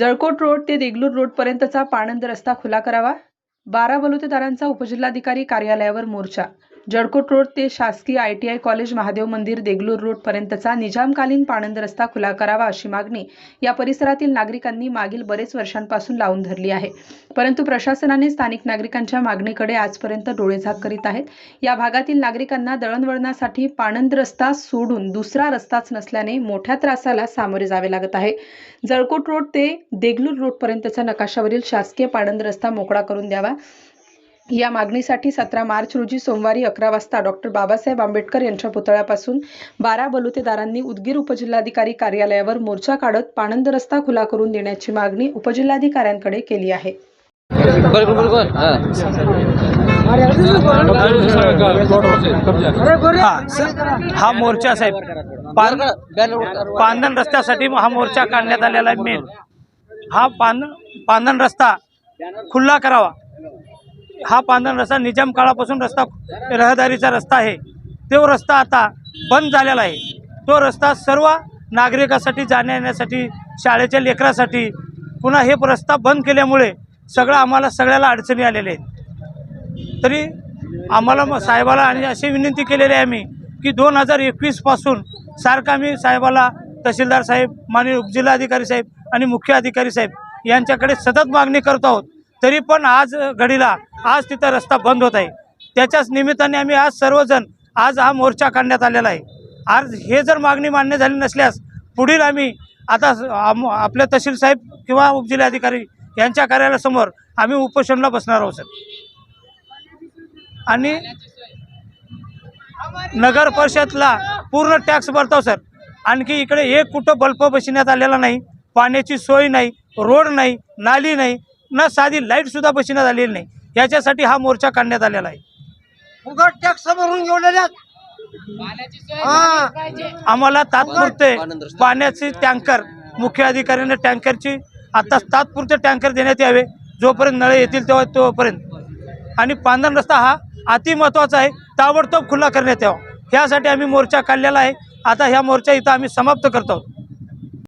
Jalkot road ते देगलूर रोडपर्यंतचा पाणंद रस्ता खुला करावा. बारा बलुतेदारांचा उपजिल्हाधिकारी कार्यालयावर मोर्चा जळकोट रोड ते शासकीय I T I college Mahadev मंदिर देगलूर रोडपर्यंतचा निजामकालीन पाणंद रस्ता खुला करावा अशी मागणी या परिसरातील नागरिकांनी मागील बरेच वर्षांपासून लावून धरली आहे. परंतु प्रशासनाने स्थानिक नागरिकांच्या मागणीकडे आजपर्यंत डोळेझाक करीत आहेत. या भागातील नागरिकांना दळणवळणासाठी पाणंद रस्ता सोडून दुसरा रस्ताच नसल्याने मोठ्या त्रासाला सामोरे जावे लागत आहे. जळकोट रोड ते देगलूर रोडपर्यंतचा नकाशावरील शासकीय पाणंद रस्ता मोकळा करून द्यावा. या मागणीसाठी सतरा मार्च रोजी सोमवारी अकरा वाजता डॉक्टर बाबासाहेब आंबेडकर यांच्या पुतळ्यापासून बारा बलुतेदारांनी उदगीर उपजिल्हाधिकारी कार्यालयावर मोर्चा काढत पाणंद रस्ता खुला करून देण्याची मागणी उपजिल्हाधिकाऱ्यांकडे केली आहे. हा मोर्चा साहेब. पांधन रस्त्यासाठी हा मोर्चा काढण्यात आलेला आहे मेन. हा पान पांधन रस्ता खुल्ला करावा. हा पांधरण रस्ता निजाम काळापासून रस्ता रहदारीचा रस्ता आहे. तो रस्ता आता बंद झालेला आहे. तो रस्ता सर्व नागरिकासाठी जाण्या येण्यासाठी शाळेच्या लेकरासाठी पुन्हा हे रस्ता बंद केल्यामुळे सगळं आम्हाला सगळ्याला अडचणी आलेल्या आहेत. तरी आम्हाला मग साहेबाला आणि अशी विनंती केलेली आहे आम्ही की दोन हजार एकवीसपासून सारखं आम्ही साहेबाला तहसीलदार साहेब माननीय उपजिल्हाधिकारी साहेब आणि मुख्य अधिकारी साहेब यांच्याकडे सतत मागणी करत आहोत. तरी पण आज घडीला आज तिथं रस्ता बंद होत आहे. त्याच्याच निमित्ताने आम्ही आज सर्वजण आज हा मोर्चा काढण्यात आलेला आहे. आज हे जर मागणी मान्य झाली नसल्यास पुढील आम्ही आता आपल्या आपले तहसील साहेब किंवा उपजिल्हाधिकारी यांच्या कार्यालयासमोर आम्ही उपोषणला बसणार आहोत सर. आणि नगर परिषदला पूर्ण टॅक्स भरतो सर. आणखी इकडे एक कुठं बल्ब बसवण्यात आलेला नाही पाण्याची सोय नाही रोड नाही नाली नाही ना साधी लाईटसुद्धा बसण्यात आलेली नाही. याच्यासाठी हा मोर्चा काढण्यात आलेला आहे. टॅक्स भरून घेऊन आम्हाला तात्पुरते पाण्याचे टँकर मुख्य अधिकाऱ्याने टँकरची आता तात्पुरते टँकर देण्यात यावे. जोपर्यंत नळे येतील तेव्हा तोपर्यंत. आणि पांधन रस्ता हा अति महत्त्वाचा आहे. ताबडतोब खुला करण्यात यावा. ह्यासाठी आम्ही मोर्चा काढलेला आहे. आता ह्या मोर्चा इथं आम्ही समाप्त करतो आहोत.